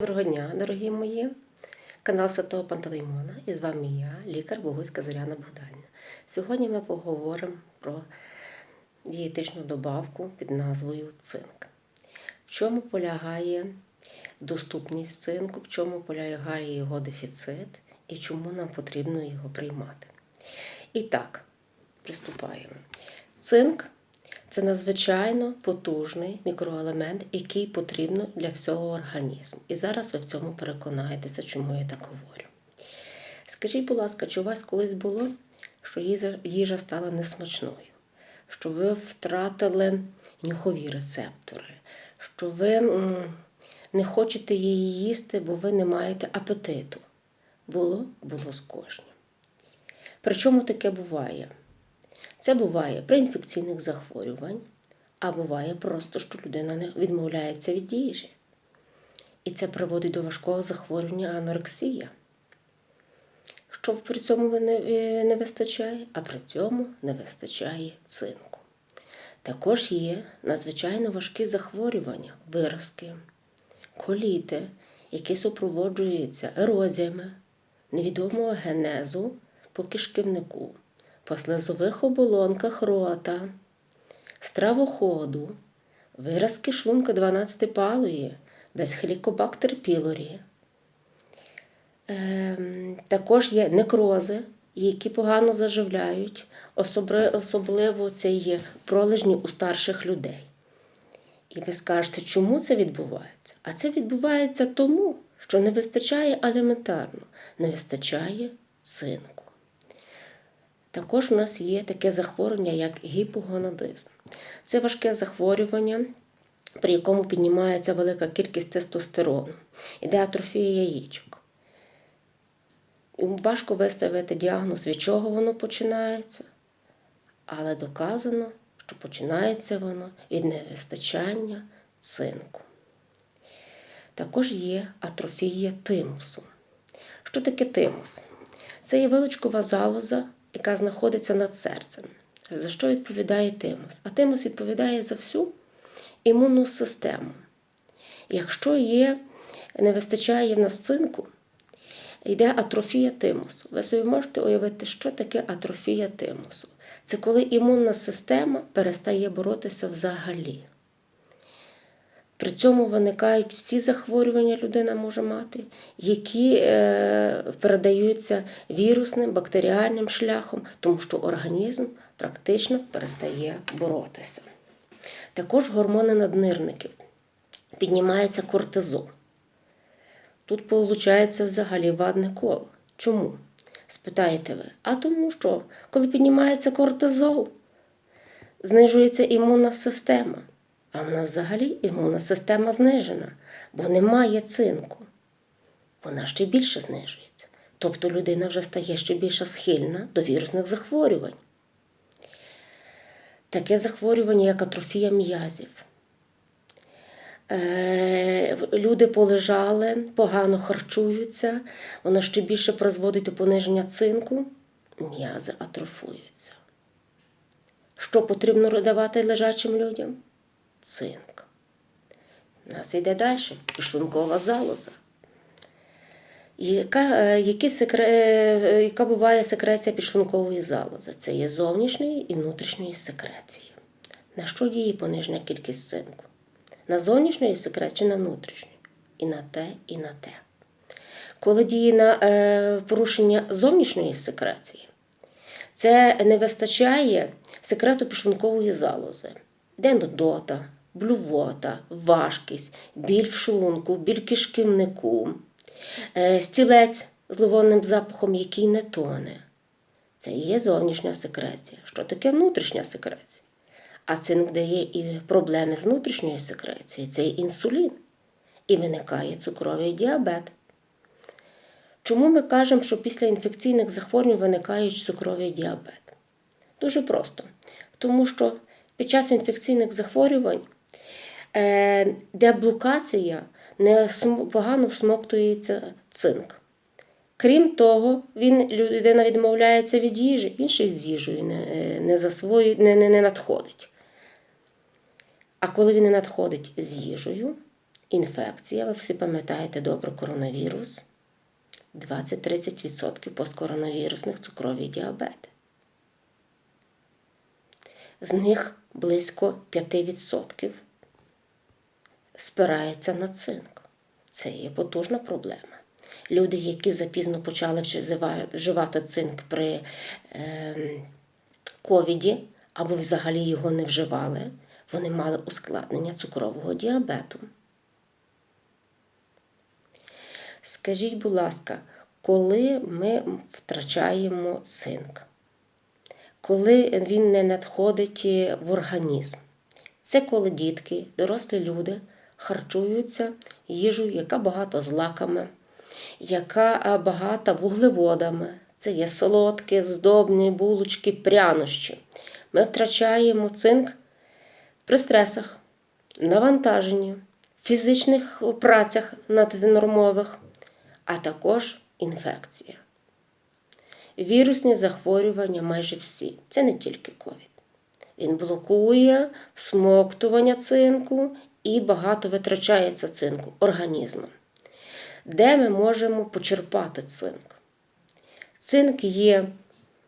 Доброго дня, дорогі мої! Канал Святого Пантелеймона і з вами я, лікар Богуська Зоряна Богданівна. Сьогодні ми поговоримо про дієтичну добавку під назвою цинк. В чому полягає доступність цинку, в чому полягає його дефіцит і чому нам потрібно його приймати. І так, приступаємо. Цинк це надзвичайно потужний мікроелемент, який потрібно для всього організму. І зараз ви в цьому переконаєтеся, чому я так говорю. Скажіть, будь ласка, чи у вас колись було, що їжа- стала несмачною, що ви втратили нюхові рецептори, що ви не хочете її їсти, бо ви не маєте апетиту? Було? Було з кожним. Причому таке буває? Це буває при інфекційних захворювань, а буває просто, що людина не відмовляється від їжі. І це приводить до важкого захворювання анорексія. Що при цьому не, е, не вистачає, а при цьому не вистачає цинку. Також є надзвичайно важкі захворювання, виразки, коліти, які супроводжуються ерозіями невідомого генезу по кишківнику, по слизових оболонках рота, стравоходу, виразки шлунка 12-палої, без хелікобактер пілорі. Ем, також є некрози, які погано заживляють, особливо це є пролежні у старших людей. І ви скажете, чому це відбувається? А це відбувається тому, що не вистачає елементарно, не вистачає цинку. Також у нас є таке захворювання, як гіпогонадизм. Це важке захворювання, при якому піднімається велика кількість тестостерону, іде атрофія яєчок. Важко виставити діагноз, від чого воно починається, але доказано, що починається воно від невистачання цинку. Також є атрофія тимусу. Що таке тимус? Це є вилочкова залоза, яка знаходиться над серцем. За що відповідає тимус? А тимус відповідає за всю імунну систему. Якщо є, не вистачає в нас цинку, йде атрофія тимусу. Ви собі можете уявити, що таке атрофія тимусу. Це коли імунна система перестає боротися взагалі. При цьому виникають всі захворювання людина може мати, які е, передаються вірусним, бактеріальним шляхом, тому що організм практично перестає боротися. Також гормони наднирників. Піднімається кортизол. Тут виходить взагалі вадне коло. Чому? Спитаєте ви, а тому що, коли піднімається кортизол, знижується імунна система. А в нас взагалі імунна система знижена, бо немає цинку. Вона ще більше знижується. Тобто людина вже стає ще більше схильна до вірусних захворювань. Таке захворювання, як атрофія м'язів. Е, Люди полежали, погано харчуються, воно ще більше призводить до пониження цинку, м'язи атрофуються. Що потрібно давати лежачим людям? Цинк. У нас йде далі підшлункова залоза. Яка, е, які секре, е, яка буває секреція підшлункової залози? Це є зовнішньої і внутрішньої секреції. На що діє понижена кількість цинку? На зовнішньої секреції чи на внутрішню? І на те, і на те. Коли діє на е, порушення зовнішньої секреції, це не вистачає секрету підшлункової залози, де нудота, блювота, важкість, біль в шлунку, біль кишківнику, е, стілець з ловонним запахом, який не тоне. Це і є зовнішня секреція. Що таке внутрішня секреція? А цинк дає і проблеми з внутрішньою секрецією, це і інсулін. І виникає цукровий діабет. Чому ми кажемо, що після інфекційних захворювань виникає цукровий діабет? Дуже просто. Тому що під час інфекційних захворювань е, деблокація не погано всмоктується цинк. Крім того, він, людина відмовляється від їжі, він з їжею не, е, не, засвоює, не, не, не надходить. А коли він не надходить з їжею, інфекція, ви всі пам'ятаєте добре коронавірус, 20-30% посткоронавірусних цукрові діабети. З них близько 5% спирається на цинк. Це є потужна проблема. Люди, які запізно почали вживати- цинк при е, ковіді або взагалі його не вживали, вони мали ускладнення цукрового діабету. Скажіть, будь ласка, коли ми втрачаємо цинк? Коли він не надходить в організм? Це коли дітки, дорослі люди харчуються їжею, яка багата злаками, яка багата вуглеводами. Це є солодкі, здобні, булочки, прянощі. Ми втрачаємо цинк при стресах, навантаженні, фізичних працях наднормових, а також інфекція. Вірусні захворювання майже всі. Це не тільки ковід. Він блокує смоктування цинку і багато витрачається цинку організмом. Де ми можемо почерпати цинк? Цинк є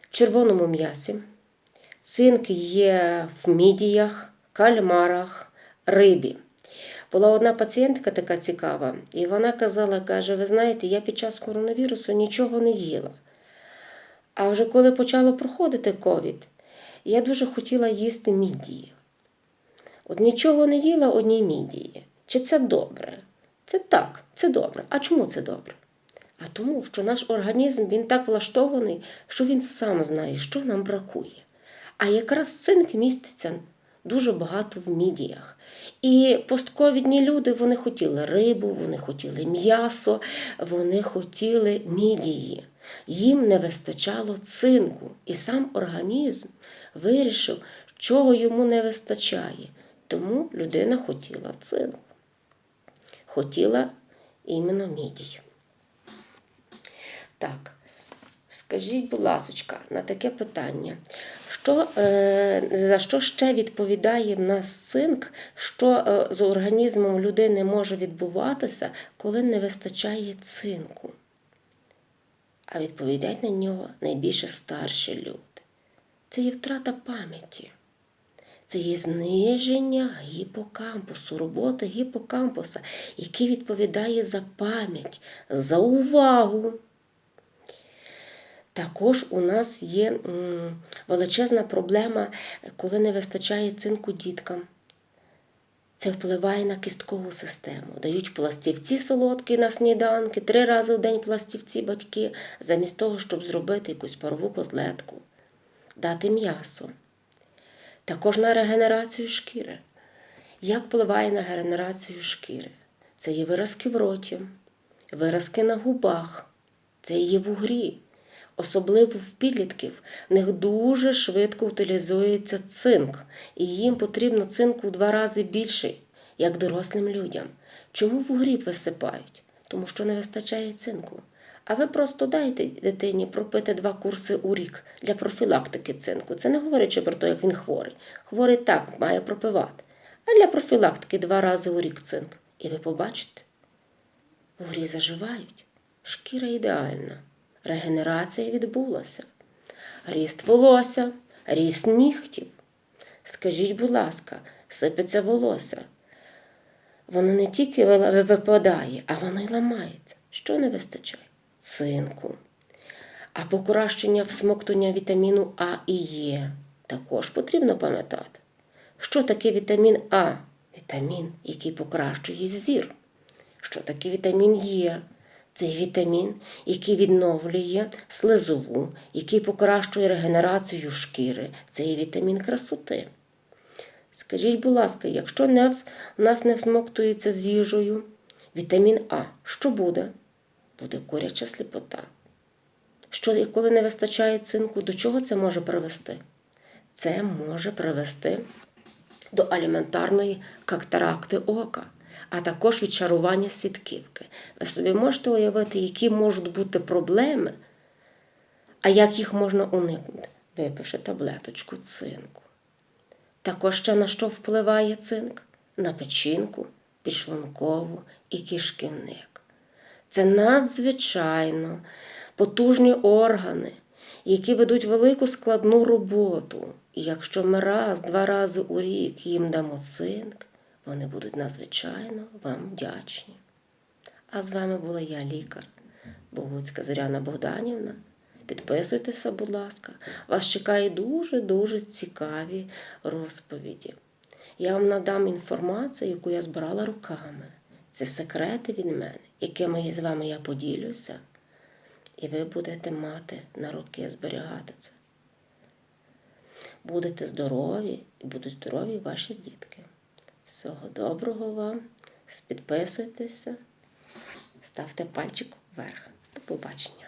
в червоному м'ясі, цинк є в мідіях, кальмарах, рибі. Була одна пацієнтка така цікава, і вона казала, каже, ви знаєте, я під час коронавірусу нічого не їла. А вже коли почало проходити ковід, я дуже хотіла їсти мідії. От нічого не їла одній мідії. Чи це добре? Це так, це добре. А чому це добре? А тому, що наш організм він так влаштований, що він сам знає, що нам бракує. А якраз цинк міститься дуже багато в мідіях. І постковідні люди вони хотіли рибу, вони хотіли м'ясо, вони хотіли мідії. Їм не вистачало цинку, і сам організм вирішив, чого йому не вистачає. Тому людина хотіла цинку. Хотіла іменно мідій. Так, скажіть, будь ласка, на таке питання. Що, е, за що ще відповідає в нас цинк, що е, з організмом людини може відбуватися, коли не вистачає цинку? А відповідають на нього найбільше старші люди. Це є втрата пам'яті. Це є зниження гіпокампусу, роботи гіпокампуса, який відповідає за пам'ять, за увагу. Також у нас є величезна проблема, коли не вистачає цинку діткам. Це впливає на кісткову систему. Дають пластівці солодкі на сніданки, три рази в день пластівці батьки, замість того, щоб зробити якусь парову котлетку, дати м'ясо. Також на регенерацію шкіри. Як впливає на регенерацію шкіри? Це є виразки в роті, виразки на губах, це є вугрі. Особливо в підлітків, в них дуже швидко утилізується цинк, і їм потрібно цинку в два рази більше, як дорослим людям. Чому вугрі висипають? Тому що не вистачає цинку. А ви просто дайте дитині пропити два курси у рік для профілактики цинку. Це не говорячи про те, як він хворий. Хворий так має пропивати. А для профілактики два рази у рік цинк. І ви побачите, вугрі заживають, шкіра ідеальна регенерація відбулася. Ріст волосся, ріст нігтів. Скажіть, будь ласка, сипеться волосся. Воно не тільки випадає, а воно й ламається. Що не вистачає? Цинку. А покращення всмоктання вітаміну А і Є також потрібно пам'ятати. Що таке вітамін А? Вітамін, який покращує зір. Що таке вітамін Є? Це вітамін, який відновлює слизову, який покращує регенерацію шкіри. Це є вітамін красоти. Скажіть, будь ласка, якщо не в, нас не всмоктується з їжею вітамін А, що буде? Буде куряча сліпота. Що, коли не вистачає цинку, до чого це може привести? Це може привести до аліментарної катаракти ока а також відчарування сітківки. Ви собі можете уявити, які можуть бути проблеми, а як їх можна уникнути, випивши таблеточку цинку. Також ще на що впливає цинк? На печінку, підшлункову і кишківник. Це надзвичайно потужні органи, які ведуть велику складну роботу. І якщо ми раз, два рази у рік їм дамо цинк, вони будуть надзвичайно вам вдячні. А з вами була я, лікар Богуцька Зоряна Богданівна. Підписуйтеся, будь ласка. Вас чекає дуже-дуже цікаві розповіді. Я вам надам інформацію, яку я збирала руками. Це секрети від мене, якими з вами я поділюся, і ви будете мати на роки зберігати це. Будете здорові і будуть здорові ваші дітки. Всього доброго вам. Підписуйтеся, ставте пальчик вверх. До побачення.